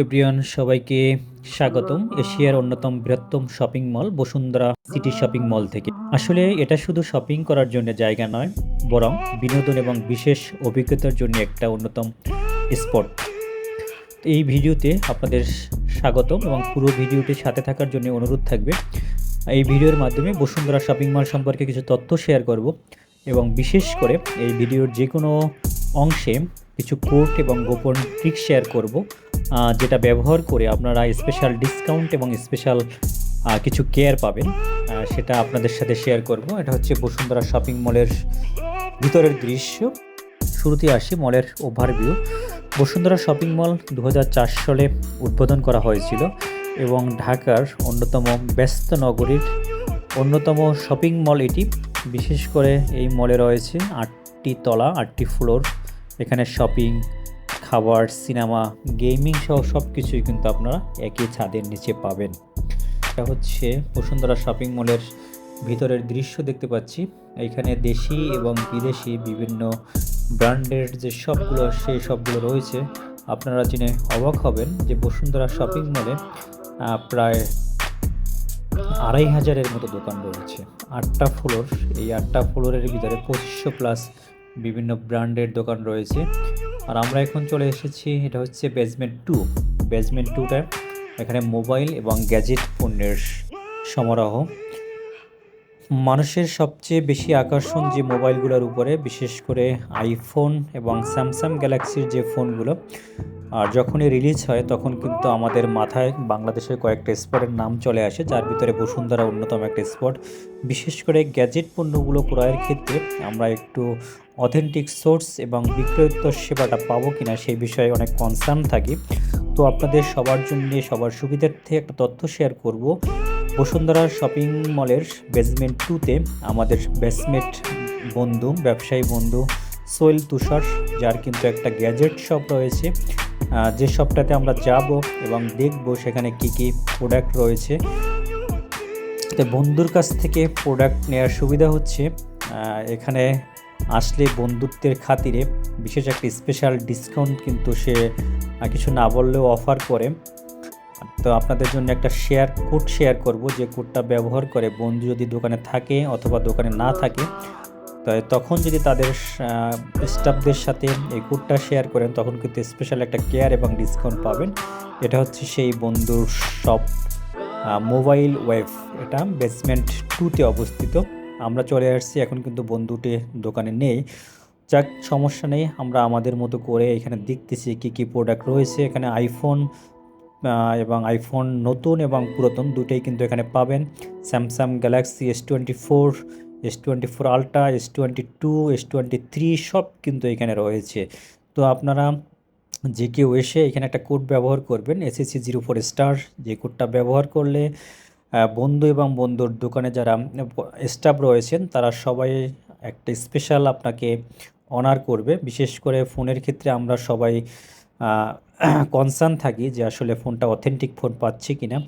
Everyone, সবাইকে স্বাগতম। এশিয়ার অন্যতম বৃহত্তম shopping mall, Bashundhara city shopping mall থেকে। আসলে এটা শুধু শপিং করার জন্য জায়গা নয়, বরং বিনোদন এবং বিশেষ অভিজ্ঞতার জন্য একটা অন্যতম স্পট। এই ভিডিওতে আপনাদের স্বাগতম এবং পুরো ভিডিওটির সাথে থাকার জন্য অনুরোধ থাকবে। এই ভিডিওর মাধ্যমে বসুন্ধরা শপিং মল সম্পর্কে কিছু তথ্য শেয়ার করব এবং বিশেষ করে এই ভিডিওর যে কোনো অংশে কিছু কোর্ট এবং গোপন ট্রিক শেয়ার করব। যেটা ব্যবহার করে আপনারা স্পেশাল ডিসকাউন্ট এবং স্পেশাল কিছু কেয়ার পাবেন সেটা আপনাদের সাথে শেয়ার করব। এটা হচ্ছে বসুন্ধরা শপিং মলের ভিতরের দৃশ্য। শুরুতে আসি মলের ওভারভিউ বসুন্ধরা শপিং মল দু হাজার চার সালে উদ্বোধন করা হয়েছিল এবং ঢাকার অন্যতম ব্যস্ত নগরীর অন্যতম শপিং মল এটি। বিশেষ করে এই মলে রয়েছে আটটি তলা, আটটি ফ্লোর এখানে শপিং খাবার, সিনেমা, গেমিং সহ সব কিছুই কিন্তু আপনারা একই ছাদের নিচে পাবেন। এটা হচ্ছে বসুন্ধরা শপিং মলের ভিতরের দৃশ্য দেখতে পাচ্ছি। এখানে দেশি এবং বিদেশি বিভিন্ন ব্র্যান্ডের যে সবগুলো, সেই সবগুলো রয়েছে। আপনারা জেনে অবাক হবেন যে বসুন্ধরা শপিং মলে প্রায় আড়াই হাজারের মতো দোকান রয়েছে। আটটা ফ্লোর, এই আটটা ফ্লোরের ভিতরে পঁচিশশো প্লাস বিভিন্ন ব্র্যান্ডের দোকান রয়েছে। আর আমরা এখন চলে এসেছি, এটা হচ্ছে বেসমেন্ট টু বেসমেন্ট টুটা এখানে মোবাইল এবং গ্যাজেট পণ্যের সমারোহ। মানুষের সবচেয়ে বেশি আকর্ষণ যে মোবাইলগুলোর উপরে, বিশেষ করে আইফোন এবং স্যামসাং গ্যালাক্সির যে ফোনগুলো, আর যখনই রিলিজ হয় তখন কিন্তু আমাদের মাথায় বাংলাদেশের কয়েকটা স্পটের নাম চলে আসে, যার ভিতরে বসুন্ধরা অন্যতম একটা স্পট। বিশেষ করে গ্যাজেট পণ্যগুলো ক্রয়ের ক্ষেত্রে আমরা একটু অথেন্টিক সোর্স এবং বিক্রয়োত্তর সেবাটা পাবো কিনা সেই বিষয়ে অনেক কনসার্ন থাকি। তো আপনাদের সবার জন্য সবার সুবিধার্থে একটা তথ্য শেয়ার করব। বসুন্ধরা শপিং মলের বেসমেন্ট টুতে আমাদের বেসমেন্ট বন্ধু, ব্যবসায়ী বন্ধু সোয়েল তুষার, যার কিন্তু একটা গ্যাজেট শপ রয়েছে। যে শপটাতে আমরা যাব এবং দেখব সেখানে কি কি প্রোডাক্ট রয়েছে। তো বন্ধুর কাছ থেকে প্রোডাক্ট নেওয়ার সুবিধা হচ্ছে এখানে আসলে বন্ধুত্বের খাতিরে বিশেষ একটা স্পেশাল ডিসকাউন্ট কিন্তু সে কিছু না বললেও অফার করে। তো আপনাদের জন্য একটা শেয়ার কোড শেয়ার করব, যে কোডটা ব্যবহার করে বন্ধু যদি দোকানে থাকে অথবা দোকানে না থাকে তখন যদি তাদের স্টাফদের সাথে এই কোডটা শেয়ার করেন, তখন কিন্তু স্পেশাল একটা কেয়ার এবং ডিসকাউন্ট পাবেন। এটা হচ্ছে সেই বন্ধুর শপ মোবাইল ওয়েব এটা বেসমেন্ট টুতে অবস্থিত। আমরা চলে আসছি, এখন কিন্তু বন্ধুটি দোকানে নেই। যাক, সমস্যা নেই। আমরা আমাদের মতো করে এখানে দেখতেছি কী কী প্রোডাক্ট রয়েছে। এখানে আইফোন এবং আইফোন নতুন এবং পুরাতন দুটোই কিন্তু এখানে পাবেন। Samsung Galaxy S twenty four S twenty four ultra S twenty two S twenty three সব কিন্তু এখানে রয়েছে। তো আপনারা যে কেউ এসে এখানে একটা কোড ব্যবহার করবেন এসএসসি জিরো ফোর স্টার যে কোডটা ব্যবহার করলে বন্ধু এবং বন্ধুর দোকানে যারা স্টাফ রয়েছেন, তারা সবাই একটা স্পেশাল আপনাকে অনার করবে। বিশেষ করে ফোনের ক্ষেত্রে আমরা সবাই কনসার্ন থাকি যে আসলে ফোনটা অথেন্টিক ফোন পাচ্ছি কিনা।